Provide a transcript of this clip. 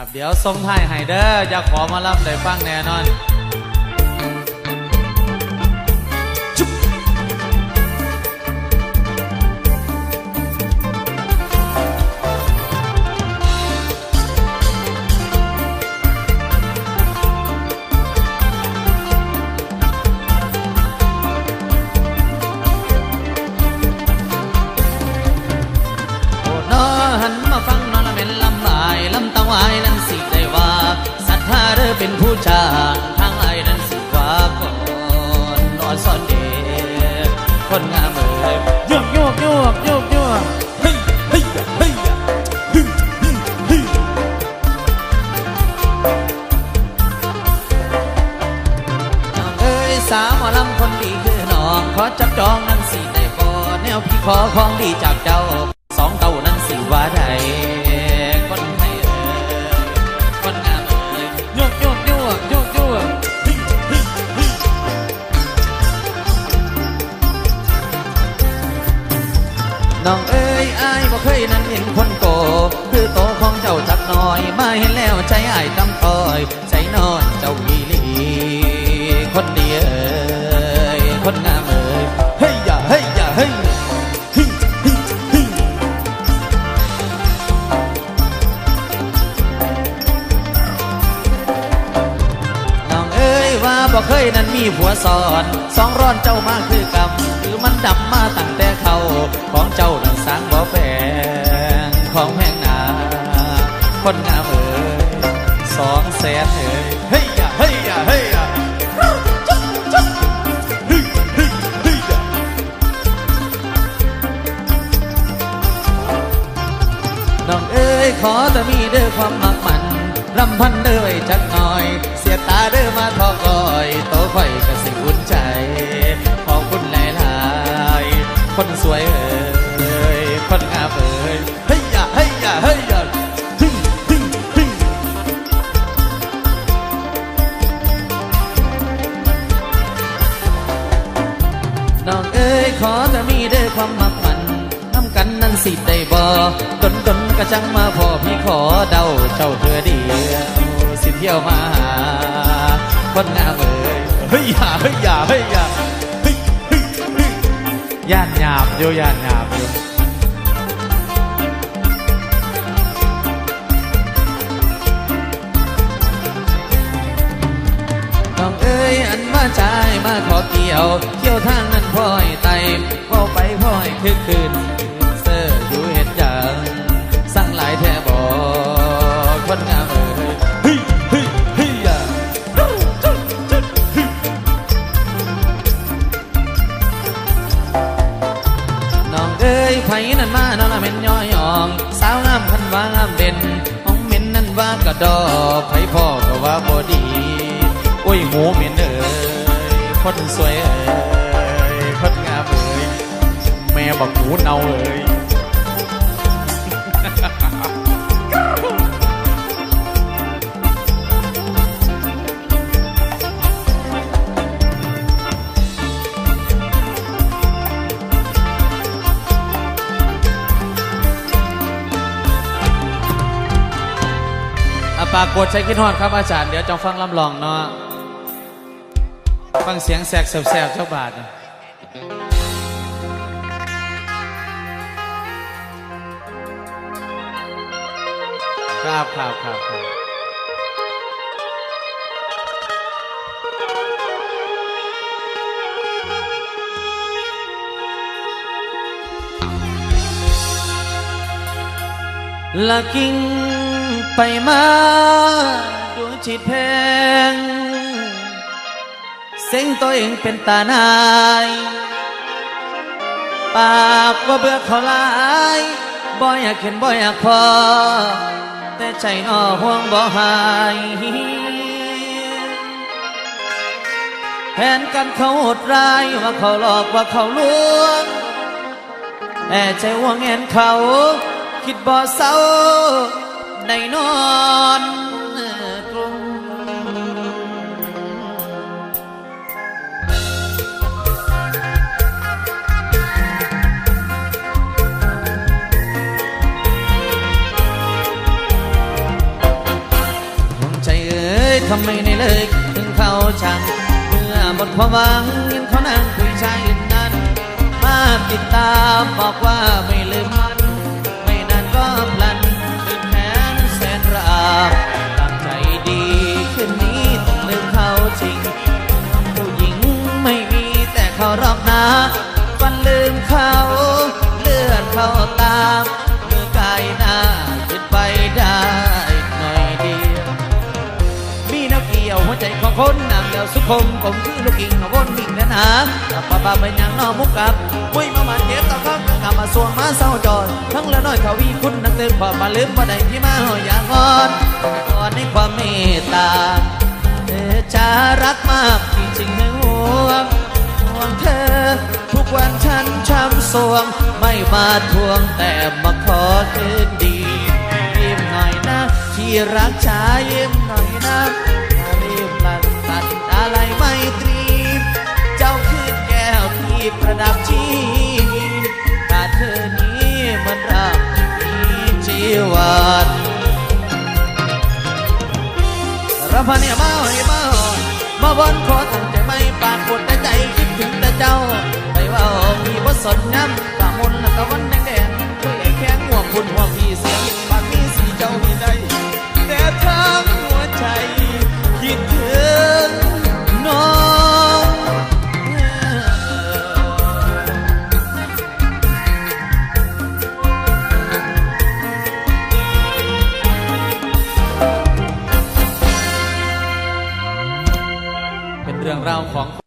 ครับเดี๋ยวส่งท้ายให้เด้ออยากขอมาล่ำได้ฟังแน่นอน เป็นผู้จางทางไอ้นั้นสิว่าก่อนนอนซ่อนเดชคนงามเอ่ยโยกโยกโยกโยกโยกเฮ้ยเฮ้ยเฮ้ยฮึ่มฮึ่มฮึ่มน้องเอ้ยสาวหมอลำคนดีคือน้องขอจับจองนั้นสิได้บ่แนวพี่ขอของดีจากเจ้าสองเต่านั้นสิว่าใด น้องเอ้ยอายบ่เคยนั้นเห็นคนโก คือโตของเจ้าจักน้อย มาเห็นแล้วใจอายตำต้อย ใจนอนเจ้าอีลีคนเดียวคนงาม บ่เคยนั้นมีผัวสอนสองร้อนเจ้ามาคือกรรมหรือมันดำมาตั้งแต่เขาของเจ้านั้นสางบ่แพงของแพงนาคนงามเอ้ยสองแสนเอ้ยเฮ้ยอย่าเฮ้ยอย่าเฮ้ยอะน้องเอ้ยขอแต่มีเด้อความมักมันรำพันเด้อจักหน่อย เสียตาเด้อมาทอกอ โตค่อยก็สิอุ่นใจ ขอบคุณหลายๆ คนสวยเอ้ยคนงามเอ้ยเฮ้ยอย่าเฮ้ยอย่าเฮ้ยอย่าฮึ่มฮึ่มฮึ่มน้องเอ้ยขอแต่มีเด้ความมักมันน้ำกันนั้นสิได้บ่ดนดนกระจังมาพอพี่ขอเดาเจ้าเธอเดียวสิเที่ยวมาหาคนงามเอ้ย เฮ้ยอย่าเฮ้ยอย่าเฮ้ยอย่าเฮ้ยเฮ้ยเฮ้ยย่านหยาบอยู่ย่านหยาบอยู่น้องเอ้ยอันมาใจายมาขอเกี่ยวเที่ยวทางนั้นพ่อยไตพ่อไปพ่อยคือคืน ดอกไผพ่อก็ว่าบ่ดีโอ้ยหมูเหม็นเอ้ยคนสวยเอ้ยคนงามเอ้ยแม่บอกหมูเนาเอ้ย ปากฏใช้คิดฮอดครับอาจารย์ เดี๋ยวจองฟังลำลองเนาะ ฟังเสียงแสกแสบๆเจ้าบาทครับครับครับครับละกิ่ง ไปมาดูจิตแพง เสียงตัวเองเป็นตาหนาย ปากว่าเบื่อเขาลายบ่อยากเห็นบ่อยากพอ แต่ใจนอห่วงบ่หายแผนกันเขาโหดร้ายว่าเขาหลอกว่าเขาลวงแต่ใจห่วงแงนเขา คิดบ่เศร้า ในนอนกลุ่มเทำไมในเลิกถึงเขาช่างเมื่อหมดความหวังเห็นเขานั่งคุยชายอื่นนั้น มาติดตามบอกว่าไม่ สุขมผมคือลูกกิ่งนวนมิ่งและนากับป้าป้าเป็นย่างนอมุกกับมุ้ยมามาเจ็บต่อข้างกลับมาสวงมาเศร้าจอดทั้งละน้อยทวีคุณนักเตือนความาลืมบ่ได้ที่มาหอยอย่างอ่อนก่อนในความเมตตาเธอจะรักมากจริงๆนห่วงห่วงเธอ ทุกวันฉันช้ำสวง ไม่มาทวงแต่มาขอคืนดียิ้มหน่อยนะ ที่รักชายยิ้มหน่อยนะ ราพันเนี่ยมาให้มาหอนมาบนขอตั้งใจไม่ปากปวดแต่ใจคิดถึงแต่เจ้าไปว่ามีบ่สนย้ำตามนแล้วก็วันแดงแดงช่วยไอ้แข้งห่วงคุณห่วงพี่เสียง เป็นเรื่องราของค